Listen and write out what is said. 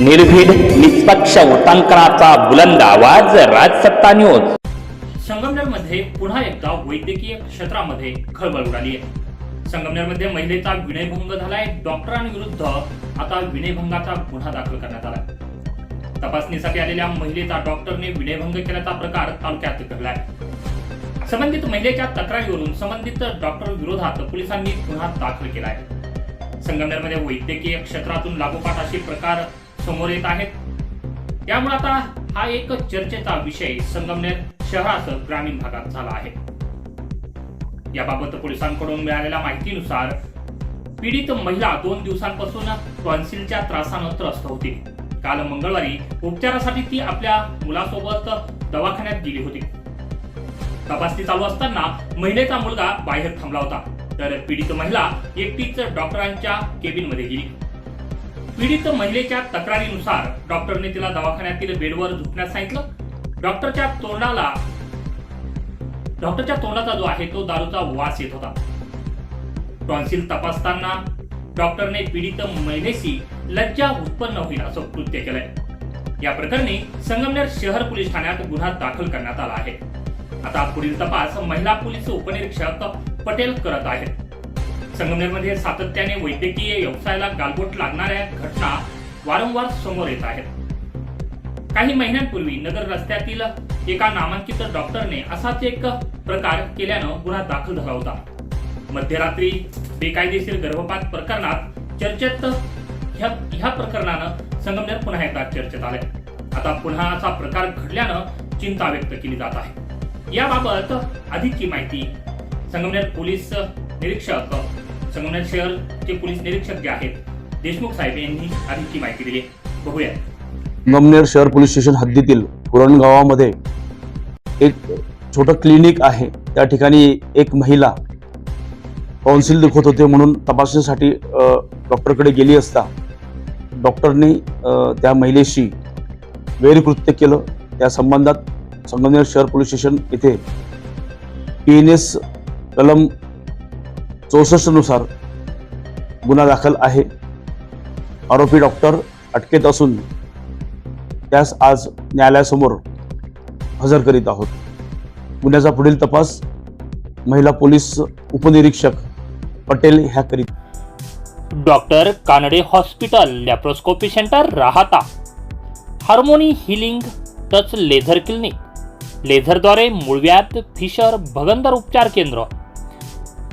निर्भीड निष्पक्ष उटांकनाचा बुलंद आवाज राजसत्ता न्यूज संगमनेरमध्ये पुन्हा एकदा वैद्यकीय क्षेत्रामध्ये खळबळ उडाली आहे. संगमनेरमध्ये महिलेचा विनयभंग झालाय डॉक्टरांविरुद्ध आता विनयभंगाचा गुन्हा दाखल करण्यात आला तपासणीसाठी आलेल्या महिलेचा डॉक्टरने विनयभंग केल्याचा प्रकार तालुक्यात घडलाय. संबंधित महिलेच्या तक्रारीवरून संबंधित डॉक्टर विरोधात पोलिसांनी गुन्हा दाखल केलाय. संगमनेरमध्ये वैद्यकीय क्षेत्रातून लागोपाठ असे प्रकार समोर येत आहेत. त्यामुळे आता हा एक चर्चेचा विषय संगमनेर शहरासह ग्रामीण भागात झाला आहे. याबाबत पोलिसांकडून मिळालेल्या माहितीनुसार पीडित महिला दोन दिवसांपासून टॉन्सिलच्या त्रासानं त्रस्त होती. काल मंगळवारी उपचारासाठी ती आपल्या मुलासोबत दवाखान्यात गेली होती. तपासणी चालू असताना महिलेचा मुलगा बाहेर थांबला होता. तर पीडित महिला एकटीच डॉक्टरांच्या केबिनमध्ये गेली. पीडित महिलेच्या तक्रारीनुसार डॉक्टरने तिला दवाखान्यातील बेडवर झोपण्यास सांगितलं. डॉक्टरच्या तोंडाला डॉक्टरच्या तोंडाचा जो आहे तो दारूचा वास येत होता. टॉन्सिल तपासताना डॉक्टरने पीडित महिलेशी लज्जा उत्पन्न होईल असं कृत्य केलंय. या प्रकरणी संगमनेर शहर पोलीस ठाण्यात गुन्हा दाखल करण्यात आला आहे. आता पुढील तपास महिला पोलीस उपनिरीक्षक पटेल करत आहेत. संगमनेरमध्ये सातत्याने वैद्यकीय व्यवसायाला गालबोट लागणाऱ्या घटना वारंवार समोर येत आहेत. काही महिन्यांपूर्वी नगर रस्त्यातील एका नामांकित डॉक्टरने असाच एक प्रकार केल्यानं गुन्हा दाखल झाला होता. मध्यरात्री बेकायदेशीर गर्भपात प्रकरणात चर्चेत ह्या ह्या प्रकरणानं संगमनेर पुन्हा एकदा चर्चेत आले आता पुन्हा असा प्रकार घडल्यानं चिंता व्यक्त केली जात आहे. याबाबत अधिकची माहिती संगमनेर पोलीस निरीक्षक संगमनेर शहरचे पोलीस निरीक्षक जे आहेत देशमुख साहेब यांनी अधिकची माहिती दिली. बघूया. संगमनेर शहर पोलीस स्टेशन हद्दीतील पुरण गावामध्ये एक छोटं क्लिनिक आहे. त्या ठिकाणी एक महिला टॉन्सिल दुखत होते म्हणून तपासणीसाठी डॉक्टरकडे गेली असता डॉक्टरने त्या महिलेशी वैरकृत्य केलं. त्या संबंधात संगमनेर शहर पोलीस स्टेशन येथे पी एन एस कलम चौसष्टनुसार गुन्हा दाखल आहे. आरोपी डॉक्टर अटकेत असून त्यास आज न्यायालयासमोर हजर करीत आहोत. गुन्ह्याचा पुढील तपास महिला पोलीस उपनिरीक्षक पटेल ह्या करीत doctor Kanade hospital laparoscopy centre Rahata. Harmony healing touch laser clinic. लेझरद्वारे मूळव्याध फिशर भगंदर उपचार केंद्र.